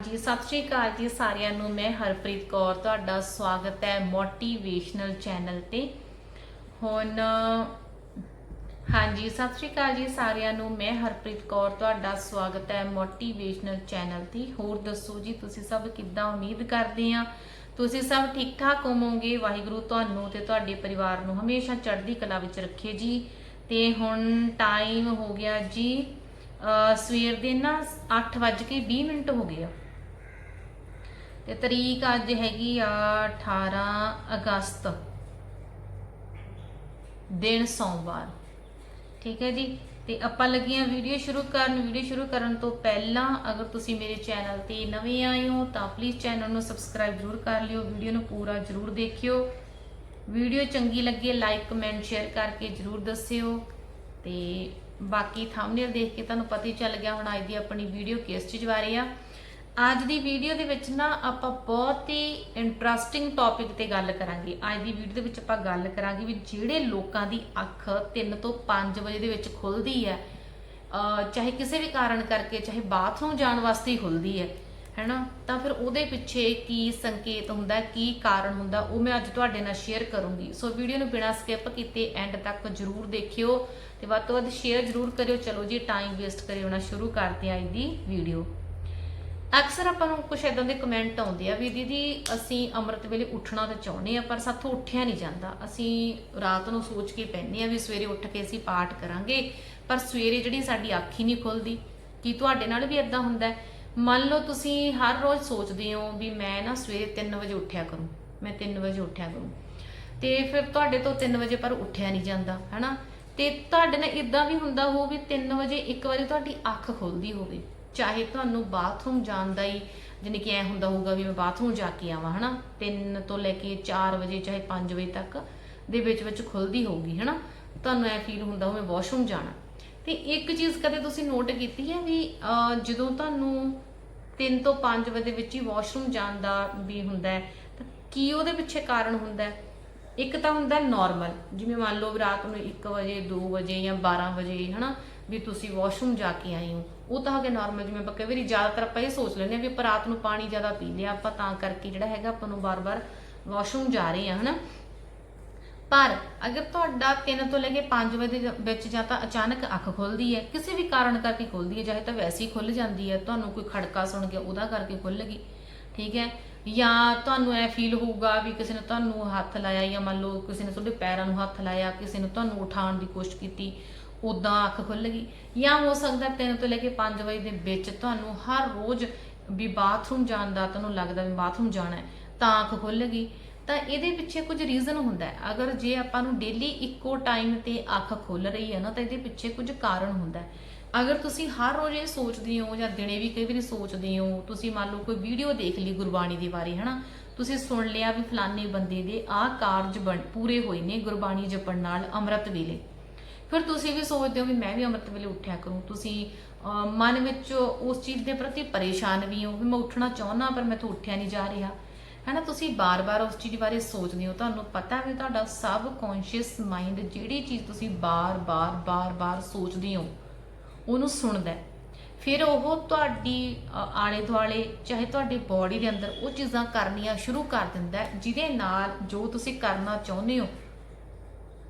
ਜੀ, ਸਤਿ ਸ਼੍ਰੀ ਅਕਾਲ ਜੀ ਸਾਰਿਆਂ ਨੂੰ। ਮੈਂ ਹਰਪ੍ਰੀਤ ਕੌਰ, ਤੁਹਾਡਾ ਸਵਾਗਤ ਹੈ ਮੋਟੀਵੇਸ਼ਨਲ ਚੈਨਲ ਤੇ। ਹੁਣ, ਹਾਂਜੀ, ਸਤਿ ਸ਼੍ਰੀ ਅਕਾਲ ਜੀ ਸਾਰਿਆਂ ਨੂੰ। ਮੈਂ ਹਰਪ੍ਰੀਤ ਕੌਰ, ਤੁਹਾਡਾ ਸਵਾਗਤ ਹੈ ਮੋਟੀਵੇਸ਼ਨਲ ਚੈਨਲ ਤੇ। ਹੋਰ ਦੱਸੋ ਜੀ, ਤੁਸੀਂ ਸਭ ਕਿੱਦਾਂ ਉਮੀਦ ਕਰਦੇ ਆ? ਤੁਸੀਂ ਸਭ ਠੀਕ ਠਾਕ ਹੋਵੋਗੇ? ਵਾਹਿਗੁਰੂ ਤੁਹਾਨੂੰ ਤੇ ਤੁਹਾਡੇ ਪਰਿਵਾਰ ਨੂੰ ਹਮੇਸ਼ਾ ਚੜ੍ਹਦੀ ਕਲਾ ਵਿੱਚ ਰੱਖੇ ਜੀ। ਤੇ ਹੁਣ ਟਾਈਮ ਹੋ ਗਿਆ ਜੀ ਸਵੇਰ ਦੇ ਨਾ 8:20 ਮਿੰਟ ਹੋ ਗਏ ਆ। ਤੇ ਤਰੀਕ ਅੱਜ ਹੈਗੀ ਆ 18 ਅਗਸਤ, ਦਿਨ ਸੋਮਵਾਰ। ਠੀਕ ਹੈ ਜੀ? ਤੇ ਆਪਾਂ ਲੱਗੀਆਂ ਵੀਡੀਓ ਸ਼ੁਰੂ ਕਰਨ। ਵੀਡੀਓ ਸ਼ੁਰੂ ਕਰਨ ਤੋਂ ਪਹਿਲਾਂ ਅਗਰ ਤੁਸੀਂ ਮੇਰੇ ਚੈਨਲ ਤੇ ਨਵੇਂ ਆਏ ਹੋ, ਤਾਂ ਪਲੀਜ਼ ਚੈਨਲ ਨੂੰ ਸਬਸਕ੍ਰਾਈਬ ਜ਼ਰੂਰ ਕਰ ਲਿਓ। ਵੀਡੀਓ ਨੂੰ ਪੂਰਾ ਜ਼ਰੂਰ ਦੇਖਿਓ। ਵੀਡੀਓ ਚੰਗੀ ਲੱਗੇ ਲਾਈਕ ਕਮੈਂਟ ਸ਼ੇਅਰ ਕਰਕੇ ਜ਼ਰੂਰ ਦੱਸਿਓ। ਤੇ ਬਾਕੀ ਥੰਬਨੇਲ ਦੇਖ ਕੇ ਤੁਹਾਨੂੰ ਪਤਾ ਹੀ ਚੱਲ ਗਿਆ ਹੁਣ ਅੱਜ ਦੀ ਆਪਣੀ ਵੀਡੀਓ ਕਿਸ ਚੀਜ਼ ਬਾਰੇ ਆ। ਅੱਜ ਦੀ ਵੀਡੀਓ ਦੇ ਵਿੱਚ ਨਾ ਆਪਾਂ ਬਹੁਤ ਹੀ ਇੰਟਰਸਟਿੰਗ ਟੌਪਿਕ ਤੇ ਗੱਲ ਕਰਾਂਗੇ। ਅੱਜ ਦੀ ਵੀਡੀਓ ਦੇ ਵਿੱਚ ਆਪਾਂ ਗੱਲ ਕਰਾਂਗੇ ਵੀ ਜਿਹੜੇ ਲੋਕਾਂ ਦੀ ਅੱਖ 3 ਤੋਂ 5 ਵਜੇ ਦੇ ਵਿੱਚ ਖੁੱਲਦੀ ਹੈ ਚਾਹੇ ਕਿਸੇ ਵੀ ਕਾਰਨ ਕਰਕੇ, ਚਾਹੇ ਬਾਥਰੂਮ ਜਾਣ ਵਾਸਤੇ ਹੀ ਖੁੱਲਦੀ ਹੈ, ਹੈਨਾ? ਤਾਂ ਫਿਰ ਉਹਦੇ ਪਿੱਛੇ ਕੀ ਸੰਕੇਤ ਹੁੰਦਾ, ਕੀ ਕਾਰਨ ਹੁੰਦਾ, ਉਹ ਮੈਂ ਅੱਜ ਤੁਹਾਡੇ ਨਾਲ ਸ਼ੇਅਰ ਕਰੂੰਗੀ। ਸੋ ਵੀਡੀਓ ਨੂੰ ਬਿਨਾਂ ਸਕਿਪ ਕੀਤੇ ਐਂਡ ਤੱਕ ਜਰੂਰ ਦੇਖਿਓ ਤੇ ਵੱਧ ਤੋਂ ਵੱਧ ਸ਼ੇਅਰ ਜਰੂਰ ਕਰਿਓ। ਚਲੋ ਜੀ ਟਾਈਮ ਵੇਸਟ ਕਰਿਓ ਨਾ, ਸ਼ੁਰੂ ਕਰਦੇ ਹਾਂ ਅੱਜ ਦੀ ਵੀਡੀਓ ਅਕਸਰ ਆਪਾਂ ਨੂੰ ਕੁਝ ਇਦਾਂ ਦੇ ਕਮੈਂਟ ਆਉਂਦੇ ਆ ਵੀ ਦੀਦੀ ਅਸੀਂ ਅੰਮ੍ਰਿਤ ਵੇਲੇ ਉੱਠਣਾ ਤਾਂ ਚਾਹੁੰਦੇ ਆ, ਪਰ ਸਾਥੋਂ ਉੱਠਿਆ ਨਹੀਂ ਜਾਂਦਾ। ਅਸੀਂ ਰਾਤ ਨੂੰ ਸੋਚ ਕੇ ਪੈਂਦੇ ਆ ਵੀ ਸਵੇਰੇ ਉੱਠ ਕੇ ਅਸੀਂ ਪਾਠ ਕਰਾਂਗੇ, ਪਰ ਸਵੇਰੇ ਜਿਹੜੀ ਸਾਡੀ ਅੱਖ ਹੀ ਨਹੀਂ ਖੁੱਲਦੀ। ਕੀ ਤੁਹਾਡੇ ਨਾਲ ਵੀ ਇਦਾਂ ਹੁੰਦਾ? ਮੰਨ ਲਓ ਤੁਸੀਂ ਹਰ ਰੋਜ਼ ਸੋਚਦੇ ਹੋ ਵੀ ਮੈਂ ਨਾ ਸਵੇਰੇ 3 ਵਜੇ ਉੱਠਿਆ ਕਰੂੰ, ਮੈਂ 3 ਵਜੇ ਉੱਠਿਆ ਕਰੂੰ। ਤੇ ਫਿਰ ਤੁਹਾਡੇ ਤੋਂ 3 ਵਜੇ ਪਰ ਉੱਠਿਆ ਨਹੀਂ ਜਾਂਦਾ, ਹੈਨਾ? ਤੇ ਤੁਹਾਡੇ ਨਾਲ ਇਦਾਂ ਵੀ ਹੁੰਦਾ ਹੋ ਵੀ 3 ਵਜੇ ਇੱਕ ਵਾਰੀ ਤੁਹਾਡੀ ਅੱਖ ਖੁੱਲਦੀ ਹੋਵੇ। ਚਾਹੇ ਤੁਹਾਨੂੰ ਬਾਥਰੂਮ ਜਾਣ ਦਾ ਹੀ ਜਾਣੀ ਕਿ ਐ ਹੁੰਦਾ ਹੋਊਗਾ ਵੀ ਮੈਂ ਬਾਥਰੂਮ ਜਾ ਕੇ ਆਵਾਂ, ਹਨਾ? 3 ਤੋਂ ਲੈ ਕੇ 4 ਵਜੇ ਚਾਹੇ 5 ਵਜੇ ਤੱਕ ਦੇ ਵਿੱਚ ਵਿੱਚ ਖੁੱਲਦੀ ਹੋਊਗੀ, ਹਨਾ? ਤੁਹਾਨੂੰ ਐ ਫੀਲ ਹੁੰਦਾ ਹੋ ਮੈਂ ਵਾਸ਼ਰੂਮ ਜਾਣਾ। ਤੇ ਇੱਕ ਚੀਜ਼ ਕਦੇ ਤੁਸੀਂ ਨੋਟ ਕੀਤੀ ਹੈ ਵੀ ਜਦੋਂ ਤੁਹਾਨੂੰ 3 ਤੋਂ 5 ਵਜੇ ਦੇ ਵਿੱਚ ਹੀ ਵਾਸ਼ਰੂਮ ਜਾਣ ਦਾ ਵੀ ਹੁੰਦਾ ਹੈ, ਤਾਂ ਕੀ ਉਹਦੇ ਪਿੱਛੇ ਕਾਰਨ ਹੁੰਦਾ ਹੈ? ਇੱਕ ਤਾਂ ਹੁੰਦਾ ਨਾਰਮਲ ਜਿਵੇਂ ਮੰਨ ਲਓ ਵੀ ਰਾਤ ਨੂੰ 1 ਵਜੇ 2 ਵਜੇ ਜਾਂ 12 ਵਜੇ, ਹਨਾ? ਵੀ ਤੁਸੀਂ ਵਾਸ਼ਰੂਮ ਜਾ ਕੇ ਆਏ ਹੋ। ਉਹ ਤਾਂ ਹੈਗਾ ਨਾਰਮਲ ਜਿਵੇਂ ਆਪਾਂ ਕਈ ਵਾਰੀ ਜ਼ਿਆਦਾਤਰ ਆਪਾਂ ਇਹ ਸੋਚ ਲੈਂਦੇ ਆ ਵੀ ਆਪਾਂ ਰਾਤ ਨੂੰ ਪਾਣੀ ਜ਼ਿਆਦਾ ਪੀ ਲਿਆ, ਆਪਾਂ ਤਾਂ ਕਰਕੇ ਜਿਹੜਾ ਹੈਗਾ ਆਪਾਂ ਨੂੰ ਬਾਰ-ਬਾਰ ਵਾਸ਼ਰੂਮ ਜਾ ਰਹੇ ਆ ਹਨਾ? ਪਰ ਅਗਰ ਤੁਹਾਡਾ 3 ਤੋਂ ਲੈ ਕੇ 5 ਵਜੇ ਦੇ ਵਿੱਚ ਜਾਂ ਤਾਂ ਅਚਾਨਕ ਅੱਖ ਖੁੱਲਦੀ ਹੈ, ਕਿਸੇ ਵੀ ਕਾਰਨ ਕਰਕੇ ਖੁੱਲਦੀ ਹੈ, ਚਾਹੇ ਤਾਂ ਵੈਸੇ ਹੀ ਖੁੱਲ ਜਾਂਦੀ ਹੈ, ਤੁਹਾਨੂੰ ਕੋਈ ਖੜਕਾ ਸੁਣ ਗਿਆ ਉਹਦਾ ਕਰਕੇ ਖੁੱਲ ਗਈ, ਠੀਕ ਹੈ? ਜਾਂ ਤੁਹਾਨੂੰ ਐ ਫੀਲ ਹੋਊਗਾ ਵੀ ਕਿਸੇ ਨੇ ਤੁਹਾਨੂੰ ਹੱਥ ਲਾਇਆ ਜਾਂ ਮੰਨ ਲਓ ਕਿਸੇ ਨੇ ਤੁਹਾਡੇ ਪੈਰਾਂ ਨੂੰ ਹੱਥ ਲਾਇਆ, ਕਿਸੇ ਨੇ ਤੁਹਾਨੂੰ ਉਠਾਉਣ ਦੀ ਕੋਸ਼ਿਸ਼ ਕੀਤੀ ਉਦਾਂ ਅੱਖ ਖੁੱਲ ਗਈ। ਜਾਂ ਹੋ ਸਕਦਾ 3 ਤੋਂ ਲੈ ਕੇ 5 ਵਜੇ ਦੇ ਵਿੱਚ ਤੁਹਾਨੂੰ ਹਰ ਰੋਜ਼ ਵੀ ਬਾਥਰੂਮ ਜਾਣ ਦਾ ਤੁਹਾਨੂੰ ਲੱਗਦਾ ਵੀ ਬਾਥਰੂਮ ਜਾਣਾ ਹੈ, ਤਾਂ ਅੱਖ ਖੁੱਲ ਗਈ। ਤਾਂ ਇਹਦੇ ਪਿੱਛੇ ਕੁਝ ਰੀਜ਼ਨ ਹੁੰਦਾ ਹੈ। ਅਗਰ ਜੇ ਆਪਾਂ ਨੂੰ ਡੇਲੀ ਇੱਕੋ ਟਾਈਮ ਤੇ ਅੱਖ ਖੁੱਲ ਰਹੀ ਹੈ ਨਾ, ਤਾਂ ਇਹਦੇ ਪਿੱਛੇ ਕੁਝ ਕਾਰਨ ਹੁੰਦਾ ਹੈ। ਅਗਰ ਤੁਸੀਂ ਹਰ ਰੋਜ਼ ਇਹ ਸੋਚਦੇ ਹੋ ਜਾਂ ਦਿਨੇ ਵੀ ਕਈ ਵਾਰੀ ਸੋਚਦੇ ਹੋ, ਤੁਸੀਂ ਮੰਨ ਲਓ ਕੋਈ ਵੀਡੀਓ ਦੇਖ ਲਈ ਗੁਰਬਾਣੀ ਦੇ ਬਾਰੇ ਹਨਾ? ਤੁਸੀਂ ਸੁਣ ਲਿਆ ਵੀ ਫਲਾਣੇ ਬੰਦੇ ਦੇ ਆਹ ਕਾਰਜ ਬਣ, ਪੂਰੇ ਹੋਏ ਨੇ ਗੁਰਬਾਣੀ ਜਪਣ ਨਾਲ, ਅੰਮ੍ਰਿਤ ਵੇਲੇ। ਫਿਰ ਤੁਸੀਂ ਵੀ ਸੋਚਦੇ ਹੋ ਵੀ ਮੈਂ ਵੀ ਅੰਮ੍ਰਿਤ ਵੇਲੇ ਉੱਠਿਆ ਕਰੂੰ। ਤੁਸੀਂ ਮਨ ਵਿੱਚ ਉਸ ਚੀਜ਼ ਦੇ ਪ੍ਰਤੀ ਪਰੇਸ਼ਾਨ ਵੀ ਹੋ ਵੀ ਮੈਂ ਉੱਠਣਾ ਚਾਹੁੰਦਾ ਪਰ ਮੈਂ ਤੋਂ ਉੱਠਿਆ ਨਹੀਂ ਜਾ ਰਿਹਾ। ਹੈਨਾ, ਤੁਸੀਂ ਬਾਰ-ਬਾਰ ਉਸ ਚੀਜ਼ ਬਾਰੇ ਸੋਚਦੇ ਹੋ। ਤੁਹਾਨੂੰ ਪਤਾ ਵੀ ਤੁਹਾਡਾ ਸਬ ਕੌਨਸ਼ੀਅਸ ਮਾਈਂਡ ਜਿਹੜੀ ਚੀਜ਼ ਤੁਸੀਂ ਬਾਰ-ਬਾਰ ਬਾਰ-ਬਾਰ ਸੋਚਦੇ ਹੋ, ਉਹਨੂੰ ਸੁਣਦਾ ਹੈ। ਫਿਰ ਉਹ ਤੁਹਾਡੀ ਆਲੇ ਦੁਆਲੇ ਚਾਹੇ ਤੁਹਾਡੀ ਬਾਡੀ ਦੇ ਅੰਦਰ ਉਹ ਚੀਜ਼ਾਂ ਕਰਨੀਆਂ ਸ਼ੁਰੂ ਕਰ ਦਿੰਦਾ ਜਿਹਦੇ ਨਾਲ ਜੋ ਤੁਸੀਂ ਕਰਨਾ ਚਾਹੁੰਦੇ ਹੋ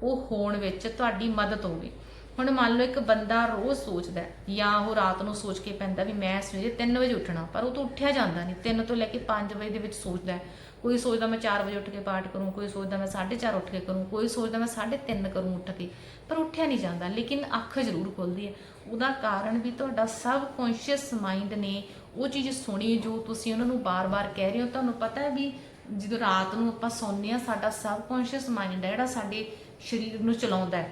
ਉਹ ਹੋਣ ਵਿੱਚ ਤੁਹਾਡੀ ਮਦਦ ਹੋਵੇ। ਹੁਣ ਮੰਨ ਲਓ ਇੱਕ ਬੰਦਾ ਰੋਜ਼ ਸੋਚਦਾ ਜਾਂ ਉਹ ਰਾਤ ਨੂੰ ਸੋਚ ਕੇ ਪੈਂਦਾ ਵੀ ਮੈਂ ਸਵੇਰੇ 3 ਵਜੇ ਉੱਠਣਾ, ਪਰ ਉਹ ਤੋਂ ਉੱਠਿਆ ਜਾਂਦਾ ਨਹੀਂ। 3 ਤੋਂ ਲੈ ਕੇ 5 ਵਜੇ ਦੇ ਵਿੱਚ ਸੋਚਦਾ ਕੋਈ ਸੋਚਦਾ ਮੈਂ 4 ਵਜੇ ਉੱਠ ਕੇ ਪਾਠ ਕਰੂੰ, ਕੋਈ ਸੋਚਦਾ ਮੈਂ 4:30 ਉੱਠ ਕੇ ਕਰੂੰ, ਕੋਈ ਸੋਚਦਾ ਮੈਂ 3:30 ਕਰੂੰ ਉੱਠ ਕੇ, ਪਰ ਉੱਠਿਆ ਨਹੀਂ ਜਾਂਦਾ। ਲੇਕਿਨ ਅੱਖ ਜ਼ਰੂਰ ਖੁੱਲਦੀ ਹੈ। ਉਹਦਾ ਕਾਰਨ ਵੀ ਤੁਹਾਡਾ ਸਬ ਕੌਨਸ਼ੀਅਸ ਮਾਈਂਡ ਨੇ ਉਹ ਚੀਜ਼ ਸੁਣੀ, ਜੋ ਤੁਸੀਂ ਉਹਨਾਂ ਨੂੰ ਬਾਰ-ਬਾਰ ਕਹਿ ਰਹੇ ਹੋ। ਤੁਹਾਨੂੰ ਪਤਾ ਹੈ ਵੀ ਜਦੋਂ ਰਾਤ ਨੂੰ ਆਪਾਂ ਸੌਂਦੇ ਆ ਸਾਡਾ ਸਬ ਕੌਨਸ਼ੀਅਸ ਮਾਈਂਡ ਹੈ, ਜਿਹੜਾ ਸਾਡੇ ਸਰੀਰ ਨੂੰ ਚਲਾਉਂਦਾ ਹੈ।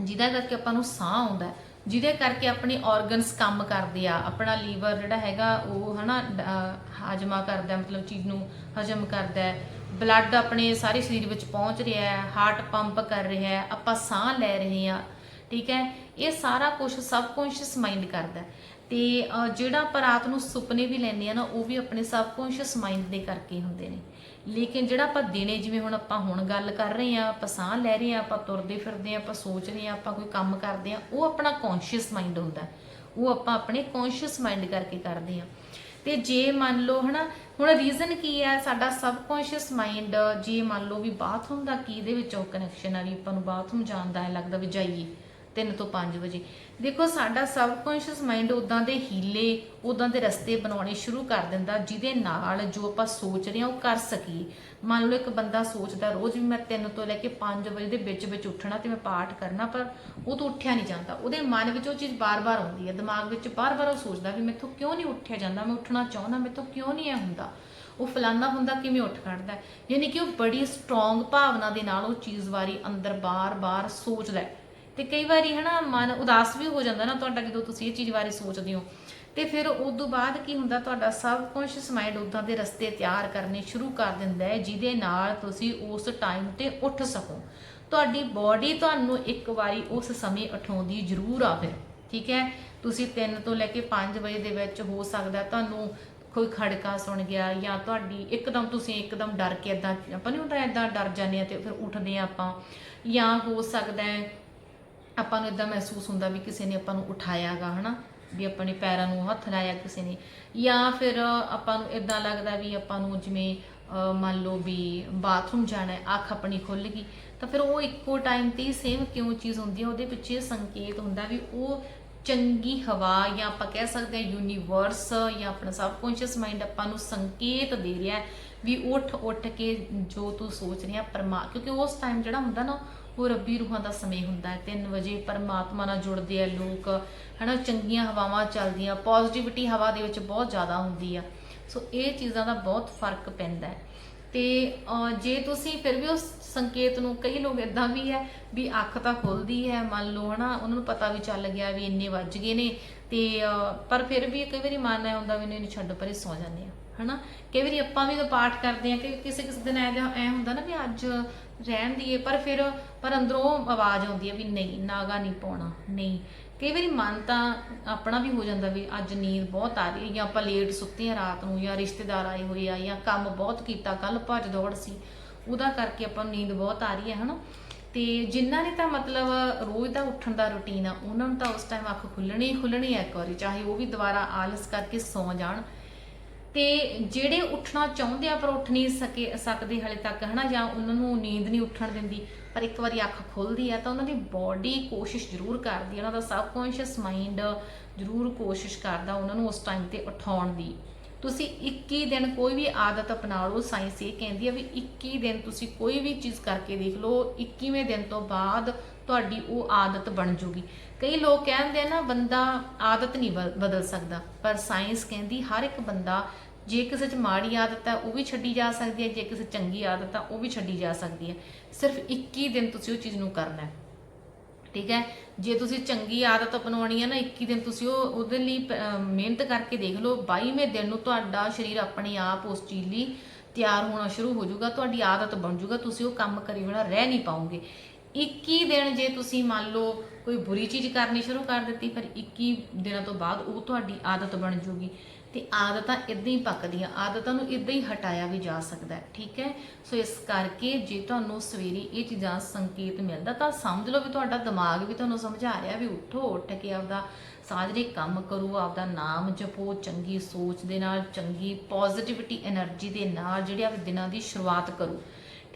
ਜਿਹਦਾ ਕਰਕੇ ਆਪਾਂ ਨੂੰ ਸਾਹ ਆਉਂਦਾ ਹੈ, ਜਿਹਦੇ ਕਰਕੇ ਆਪਣੇ ਆਰਗਨਸ ਕੰਮ ਕਰਦੇ ਆ। ਆਪਣਾ ਲੀਵਰ ਜਿਹੜਾ ਹੈਗਾ ਉਹ ਹਨਾ ਅਹ, ਹਾਜਮਾ ਕਰਦਾ ਮਤਲਬ ਚੀਜ਼ ਨੂੰ ਹਜਮ ਕਰਦਾ ਹੈ। ਬਲੱਡ ਆਪਣੇ ਸਾਰੇ ਸਰੀਰ ਵਿੱਚ ਪਹੁੰਚ ਰਿਹਾ ਹੈ ਹਾਰਟ ਪੰਪ ਕਰ ਰਿਹਾ ਹੈ ਆਪਾਂ ਸਾਹ ਲੈ ਰਹੇ ਆ ਠੀਕ ਹੈ? ਇਹ ਸਾਰਾ ਕੁਝ ਸਬਕੌਂਸ਼ੀਅਸ ਮਾਈਂਡ ਕਰਦਾ ਹੈ। ਤੇ ਜਿਹੜਾ ਆਪਾਂ ਰਾਤ ਨੂੰ ਸੁਪਨੇ ਵੀ ਲੈਂਦੇ ਆ ਨਾ ਉਹ ਵੀ ਆਪਣੇ ਸਬਕੌਂਸ਼ੀਅਸ ਮਾਈਂਡ ਦੇ ਕਰਕੇ ਹੁੰਦੇ ਨੇ। ਲੇਕਿਨ ਜਿਹੜਾ ਆਪਾਂ ਦਿਨੇ ਜਿਵੇਂ ਹੁਣ ਆਪਾਂ ਹੁਣ ਗੱਲ ਕਰ ਰਹੇ ਆ ਆਪਾਂ ਸਾਹ ਲੈ ਰਹੇ ਆ ਆਪਾਂ ਤੁਰਦੇ ਫਿਰਦੇ ਆ ਆਪਾਂ ਸੋਚ ਰਹੇ ਆ ਆਪਾਂ ਕੋਈ ਕੰਮ ਕਰਦੇ ਆ ਉਹ ਆਪਣਾ ਕੌਨਸ਼ੀਅਸ ਮਾਈਂਡ ਹੁੰਦਾ ਉਹ ਆਪਾਂ ਆਪਣੇ ਕੌਨਸ਼ੀਅਸ ਮਾਈਂਡ ਕਰਕੇ ਕਰਦੇ ਆ ਤੇ ਜੇ ਮੰਨ ਲਓ ਹਨਾ, ਹੁਣ ਰੀਜ਼ਨ ਕੀ ਹੈ? ਸਾਡਾ ਸਬ ਸਬਕੌਂਸ਼ੀਅਸ ਮਾਈਂਡ ਜੇ ਮੰਨ ਲਓ ਵੀ ਬਾਥਰੂਮ ਦਾ ਕੀ ਦੇ ਵਿੱਚ ਉਹ ਕਨੈਕਸ਼ਨ ਆ ਵੀ ਆਪਾਂ ਨੂੰ ਬਾਥਰੂਮ ਜਾਣ ਦਾ ਐ ਲੱਗਦਾ ਵੀ ਜਾਈਏ। 3 ਤੋਂ 5 ਵਜੇ। ਦੇਖੋ, ਸਾਡਾ ਸਬਕੌਂਸ਼ੀਅਸ ਮਾਈਂਡ ਉਦਾਂ ਦੇ ਹੀਲੇ ਉਦਾਂ ਦੇ ਰਸਤੇ ਬਣਾਉਣੇ ਸ਼ੁਰੂ ਕਰ ਦਿੰਦਾ, ਜਿਹਦੇ ਨਾਲ ਜੋ ਆਪਾਂ ਸੋਚ ਰਹੇ ਹਾਂ ਉਹ ਕਰ ਸਕੀਏ। ਮੰਨ ਲਓ, ਇੱਕ ਬੰਦਾ ਸੋਚਦਾ ਰੋਜ਼ ਵੀ ਮੈਂ 3 ਤੋਂ ਲੈ ਕੇ 5 ਵਜੇ ਦੇ ਵਿੱਚ ਵਿੱਚ ਉੱਠਣਾ ਤੇ ਮੈਂ ਪਾਠ ਕਰਨਾ, ਪਰ ਉਹ ਤੋਂ ਉੱਠਿਆ ਨਹੀਂ ਜਾਂਦਾ। ਉਹਦੇ ਮਨ ਵਿੱਚ ਉਹ ਚੀਜ਼ ਬਾਰ-ਬਾਰ ਆਉਂਦੀ ਹੈ। ਦਿਮਾਗ ਵਿੱਚ ਬਾਰ-ਬਾਰ ਉਹ ਸੋਚਦਾ ਵੀ ਮੈਥੋਂ ਕਿਉਂ ਨਹੀਂ ਉੱਠਿਆ ਜਾਂਦਾ? ਮੈਂ ਉੱਠਣਾ ਚਾਹੁੰਦਾ, ਮੈਥੋਂ ਕਿਉਂ ਨਹੀਂ ਇਹ ਹੁੰਦਾ? ਉਹ ਫਲਾਨਾ ਹੁੰਦਾ ਕਿਵੇਂ ਉੱਠ ਖੜਦਾ? ਯਾਨੀ ਕਿ ਉਹ ਬੜੀ ਸਟਰੋਂਗ ਭਾਵਨਾ ਦੇ ਨਾਲ ਉਹ ਚੀਜ਼ ਵਾਰੀ ਅੰਦਰ ਬਾਰ-ਬਾਰ ਸੋਚਦਾ ਹੈ ਤੇ ਕਈ ਵਾਰੀ ਹਨਾ ਮਨ ਉਦਾਸ ਵੀ ਹੋ ਜਾਂਦਾ ਨਾ ਤੁਹਾਡਾ ਜਦੋਂ ਤੁਸੀਂ ਇਹ ਚੀਜ਼ ਬਾਰੇ ਸੋਚਦੇ ਹੋ। ਤੇ ਫਿਰ ਉਸ ਤੋਂ ਬਾਅਦ ਕੀ ਹੁੰਦਾ ਤੁਹਾਡਾ ਸਬਕੌਂਸ਼ੀਅਸ ਮਾਈਂਡ ਉਦਾਂ ਦੇ ਰਸਤੇ ਤਿਆਰ ਕਰਨੇ ਸ਼ੁਰੂ ਕਰ ਦਿੰਦਾ ਹੈ, ਜਿਹਦੇ ਨਾਲ ਤੁਸੀਂ ਉਸ ਟਾਈਮ ਤੇ ਉੱਠ ਸਕੋ। ਤੁਹਾਡੀ ਬਾਡੀ ਤੁਹਾਨੂੰ ਇੱਕ ਵਾਰੀ ਉਸ ਸਮੇਂ ਉਠਾਉਂਦੀ ਜ਼ਰੂਰ ਆ ਫਿਰ, ਠੀਕ ਹੈ? ਤੁਸੀਂ 3 ਤੋਂ ਲੈ ਕੇ 5 ਵਜੇ ਦੇ ਵਿੱਚ ਹੋ ਸਕਦਾ ਤੁਹਾਨੂੰ ਕੋਈ ਖੜਕਾ ਸੁਣ ਗਿਆ ਜਾਂ ਤੁਹਾਡੀ ਇੱਕਦਮ ਤੁਸੀਂ ਇੱਕਦਮ ਡਰ ਕੇ ਇਦਾਂ ਆਪਾਂ ਨਹੀਂ ਹੁੰਦਾ ਇਦਾਂ ਡਰ ਜਾਂਦੇ ਆ ਤੇ ਫਿਰ ਉੱਠਦੇ ਆ ਆਪਾਂ। ਜਾਂ ਹੋ ਸਕਦਾ ਹੈ ਆਪਾਂ ਨੂੰ ਇਦਾਂ ਮਹਿਸੂਸ ਹੁੰਦਾ ਵੀ ਕਿਸੇ ਨੇ ਆਪਾਂ ਨੂੰ ਉਠਾਇਆਗਾ, ਹਨਾ? ਵੀ ਆਪਣੇ ਪੈਰਾਂ ਨੂੰ ਹੱਥ ਲਾਇਆ ਕਿਸੇ ਨੇ। ਜਾਂ ਫਿਰ ਆਪਾਂ ਨੂੰ ਇਦਾਂ ਲੱਗਦਾ ਵੀ ਆਪਾਂ ਨੂੰ ਜਿਵੇਂ ਮੰਨ ਲਓ ਵੀ ਬਾਥਰੂਮ ਜਾਣਾ ਹੈ, ਅੱਖ ਆਪਣੀ ਖੁੱਲ ਗਈ, ਤਾਂ ਫਿਰ ਉਹ ਇੱਕੋ ਟਾਈਮ ਤੇ ਸੇਮ ਕਿਉਂ ਚੀਜ਼ ਹੁੰਦੀ ਹੈ? ਉਹਦੇ ਪਿੱਛੇ ਸੰਕੇਤ ਹੁੰਦਾ ਵੀ ਉਹ ਚੰਗੀ ਹਵਾ ਜਾਂ ਆਪਾਂ ਕਹਿ ਸਕਦੇ ਹਾਂ ਯੂਨੀਵਰਸ ਜਾਂ ਆਪਣਾ ਸਬਕੌਂਸ਼ੀਅਸ ਮਾਈਂਡ ਆਪਾਂ ਨੂੰ ਸੰਕੇਤ ਦੇ ਰਿਹਾ ਵੀ ਉੱਠ ਉੱਠ ਕੇ ਜੋ ਤੂੰ ਸੋਚ ਰਿਹਾ, ਪਰਮਾ, ਕਿਉਂਕਿ ਉਸ ਟਾਈਮ ਜਿਹੜਾ ਹੁੰਦਾ ਨਾ ਉਹ ਰੱਬੀ ਰੂਹਾਂ ਦਾ ਸਮੇਂ ਹੁੰਦਾ ਹੈ। 3 ਵਜੇ ਪਰਮਾਤਮਾ ਨਾਲ ਜੁੜਦੇ ਆ ਲੋਕ, ਹਨਾ, ਚੰਗੀਆਂ ਹਵਾਵਾਂ ਚੱਲਦੀਆਂ ਪੋਜ਼ਿਟਿਵਿਟੀ ਹਵਾ ਦੇ ਵਿੱਚ ਬਹੁਤ ਜ਼ਿਆਦਾ ਹੁੰਦੀ ਆ। ਸੋ ਇਹ ਚੀਜ਼ਾਂ ਦਾ ਬਹੁਤ ਫ਼ਰਕ ਪੈਂਦਾ ਹੈ। ਤੇ ਜੇ ਤੁਸੀਂ ਫਿਰ ਵੀ ਉਸ ਸੰਕੇਤ ਨੂੰ ਕਈ ਲੋਕ ਇਦਾਂ ਵੀ ਹੈ ਵੀ ਅੱਖ ਤਾਂ ਖੁੱਲਦੀ ਹੈ, ਮੰਨ ਲਓ, ਹਨਾ, ਉਹਨਾਂ ਨੂੰ ਪਤਾ ਵੀ ਚੱਲ ਗਿਆ ਵੀ ਇੰਨੇ ਵੱਜ ਗਏ ਨੇ ਤੇ ਪਰ ਫਿਰ ਵੀ ਕਈ ਵਾਰੀ ਮਨ ਐ ਹੁੰਦਾ ਵੀ ਨਹੀਂ, ਛੱਡ, ਪਰੇ ਸੌ ਜਾਂਦੇ ਆ। ਹਨਾ? ਕਈ ਵਾਰੀ ਆਪਾਂ ਵੀ ਤਾਂ ਪਾਠ ਕਰਦੇ ਆ ਕਿ ਕਿਸੇ ਕਿਸੇ ਦਿਨ ਐ ਐ ਹੁੰਦਾ ਨਾ ਵੀ ਅੱਜ ਰਹਿਣ ਦੀਏ, ਪਰ ਫਿਰ, ਪਰ ਅੰਦਰੋਂ ਆਵਾਜ਼ ਆਉਂਦੀ ਹੈ ਵੀ ਨਹੀਂ, ਨਾਗਾ ਨਹੀਂ ਪਾਉਣਾ, ਨਹੀਂ। ਕਈ ਵਾਰੀ ਮਨ ਤਾਂ ਆਪਣਾ ਵੀ ਹੋ ਜਾਂਦਾ ਵੀ ਅੱਜ ਨੀਂਦ ਬਹੁਤ ਆ ਰਹੀ ਹੈ ਜਾਂ ਆਪਾਂ ਲੇਟ ਸੁੱਤੇ ਆ ਰਾਤ ਨੂੰ ਜਾਂ ਰਿਸ਼ਤੇਦਾਰ ਆਏ ਹੋਏ ਆ ਜਾਂ ਕੰਮ ਬਹੁਤ ਕੀਤਾ, ਕੱਲ ਭੱਜ ਦੌੜ ਸੀ, ਉਹਦਾ ਕਰਕੇ ਆਪਾਂ ਨੂੰ ਨੀਂਦ ਬਹੁਤ ਆ ਰਹੀ ਹੈ, ਹਨਾ? ਤੇ ਜਿਨ੍ਹਾਂ ਨੇ ਤਾਂ ਮਤਲਬ ਰੋਜ਼ ਦਾ ਉੱਠਣ ਦਾ ਰੁਟੀਨ ਆ, ਉਹਨਾਂ ਨੂੰ ਤਾਂ ਉਸ ਟਾਈਮ ਅੱਖ ਖੁੱਲਣੀ ਖੁੱਲਣੀ ਹੈ ਇੱਕ ਵਾਰੀ, ਚਾਹੇ ਉਹ ਵੀ ਦੁਬਾਰਾ ਆਲਸ ਕਰਕੇ ਸੌ ਜਾਣ। ਤੇ ਜਿਹੜੇ ਉੱਠਣਾ ਚਾਹੁੰਦੇ ਆ ਪਰ ਉੱਠ ਨਹੀਂ ਸਕੇ, ਸਕਦੇ ਹਲੇ ਤੱਕ, ਹਨਾ, ਜਾਂ ਉਹਨਾਂ ਨੂੰ ਨੀਂਦ ਨਹੀਂ ਉੱਠਣ ਦਿੰਦੀ, ਪਰ ਇੱਕ ਵਾਰੀ ਅੱਖ ਖੁੱਲਦੀ ਹੈ ਤਾਂ ਉਹਨਾਂ ਦੀ ਬਾਡੀ ਕੋਸ਼ਿਸ਼ ਜ਼ਰੂਰ ਕਰਦੀ ਹੈ ਉਹਨਾਂ ਦਾ ਸਬਕੌਂਸ਼ੀਅਸ ਮਾਈਂਡ ਜ਼ਰੂਰ ਕੋਸ਼ਿਸ਼ ਕਰਦਾ ਉਹਨਾਂ ਨੂੰ ਉਸ ਟਾਈਮ ਤੇ ਉਠਾਉਣ ਦੀ। ਤੁਸੀਂ 21 ਦਿਨ ਕੋਈ ਵੀ ਆਦਤ ਅਪਣਾ ਲਓ ਸਾਇੰਸ ਇਹ ਕਹਿੰਦੀ ਆ ਵੀ 21 ਦਿਨ ਤੁਸੀਂ ਕੋਈ ਵੀ ਚੀਜ਼ ਕਰਕੇ ਦੇਖ ਲਓ 21ਵੇਂ ਦਿਨ ਤੋਂ ਬਾਅਦ ਤੁਹਾਡੀ ਉਹ ਆਦਤ ਬਣ ਜੂਗੀ। ਕਈ ਲੋਕ ਕਹਿੰਦੇ ਆ ਨਾ, ਬੰਦਾ ਆਦਤ ਨਹੀਂ ਬ- ਬਦਲ ਸਕਦਾ। ਪਰ ਸਾਇੰਸ ਕਹਿੰਦੀ ਹਰ ਇੱਕ ਬੰਦਾ, ਜੇ ਕਿਸੇ 'ਚ ਮਾੜੀ ਆਦਤ ਹੈ ਉਹ ਵੀ ਛੱਡੀ ਜਾ ਸਕਦੀ ਹੈ। ਜੇ ਕਿਸੇ 'ਚ ਚੰਗੀ ਆਦਤ ਹੈ ਉਹ ਵੀ ਛੱਡੀ ਜਾ ਸਕਦੀ ਹੈ। ਸਿਰਫ 21 ਦਿਨ ਤੁਸੀਂ ਉਹ ਚੀਜ਼ ਨੂੰ ਕਰਨਾ ਹੈ। ਠੀਕ ਹੈ? ਜੇ ਤੁਸੀਂ ਚੰਗੀ ਆਦਤ ਅਪਣਾਉਣੀ ਹੈ ਨਾ 21 ਦਿਨ ਤੁਸੀਂ ਉਹ, ਉਹਦੇ ਲਈ ਮਿਹਨਤ ਕਰਕੇ ਦੇਖ ਲਓ 22ਵੇਂ ਦਿਨ ਨੂੰ ਤੁਹਾਡਾ ਸਰੀਰ ਆਪਣੇ ਆਪ ਉਸ ਚੀਜ਼ ਲਈ ਤਿਆਰ ਹੋਣਾ ਸ਼ੁਰੂ ਹੋ ਜਾਊਗਾ, ਤੁਹਾਡੀ ਆਦਤ ਬਣ ਜਾਊਗਾ, ਤੁਸੀਂ ਉਹ ਕੰਮ ਕਰੀ ਬਿਨਾਂ ਰਹਿ ਨਹੀਂ ਪਾਓਗੇ। 21 ਦਿਨ ਜੇ ਤੁਸੀਂ ਮੰਨ ਲਓ ਕੋਈ ਬੁਰੀ ਚੀਜ਼ ਕਰਨੀ ਸ਼ੁਰੂ ਕਰ ਦਿੱਤੀ ਪਰ 21 ਦਿਨਾਂ ਤੋਂ ਬਾਅਦ ਉਹ ਤੁਹਾਡੀ ਆਦਤ ਬਣ ਜੂਗੀ। ਤੇ ਆਦਤਾਂ ਇਦਾਂ ਹੀ ਪੱਕਦੀਆਂ, ਆਦਤਾਂ ਨੂੰ ਇਦਾਂ ਹੀ ਹਟਾਇਆ ਵੀ ਜਾ ਸਕਦਾ ਠੀਕ ਹੈ? ਸੋ ਇਸ ਕਰਕੇ ਜੇ ਤੁਹਾਨੂੰ ਸਵੇਰੇ ਇਹ ਚੀਜ਼ਾਂ ਸੰਕੇਤ ਮਿਲਦਾ, ਤਾਂ ਸਮਝ ਲਓ ਵੀ ਤੁਹਾਡਾ ਦਿਮਾਗ ਵੀ ਤੁਹਾਨੂੰ ਸਮਝਾ ਰਿਹਾ ਵੀ ਉੱਠੋ, ਉੱਠ ਕੇ ਆਪਦਾ ਸਾਜਰੇ ਕੰਮ ਕਰੋ, ਆਪਦਾ ਨਾਮ ਜਪੋ, ਚੰਗੀ ਸੋਚ ਦੇ ਨਾਲ, ਚੰਗੀ ਪੋਜ਼ਿਟਿਵਿਟੀ એનર્ਜੀ ਦੇ ਨਾਲ, ਜਿਹੜੀ ਆਪ ਦਿਨਾਂ ਦੀ ਸ਼ੁਰੂਆਤ ਕਰੋ।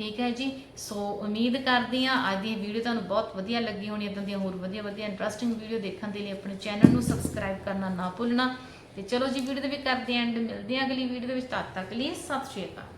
ਠੀਕ ਹੈ ਜੀ। ਸੋ ਉਮੀਦ ਕਰਦੀ ਹਾਂ ਅੱਜ ਦੀ ਵੀਡੀਓ ਤੁਹਾਨੂੰ ਬਹੁਤ ਵਧੀਆ ਲੱਗੀ ਹੋਣੀ ਇਦਾਂ ਦੀਆਂ ਹੋਰ ਵਧੀਆ ਵਧੀਆ ਇੰਟਰਸਟਿੰਗ ਵੀਡੀਓ ਦੇਖਣ ਦੇ ਲਈ ਆਪਣੇ ਚੈਨਲ ਨੂੰ ਸਬਸਕ੍ਰਾਈਬ ਕਰਨਾ ਨਾ ਭੁੱਲਣਾ। ਤੇ ਚਲੋ ਜੀ ਵੀਡੀਓ ਦੇ ਵੀ ਕਰਦੇ ਐਂਡ ਮਿਲਦੇ ਹਾਂ ਅਗਲੀ ਵੀਡੀਓ ਦੇ ਵਿੱਚ। ਤਦ ਤੱਕ ਲਈ ਸਤਿ ਸ਼੍ਰੀ ਅਕਾਲ।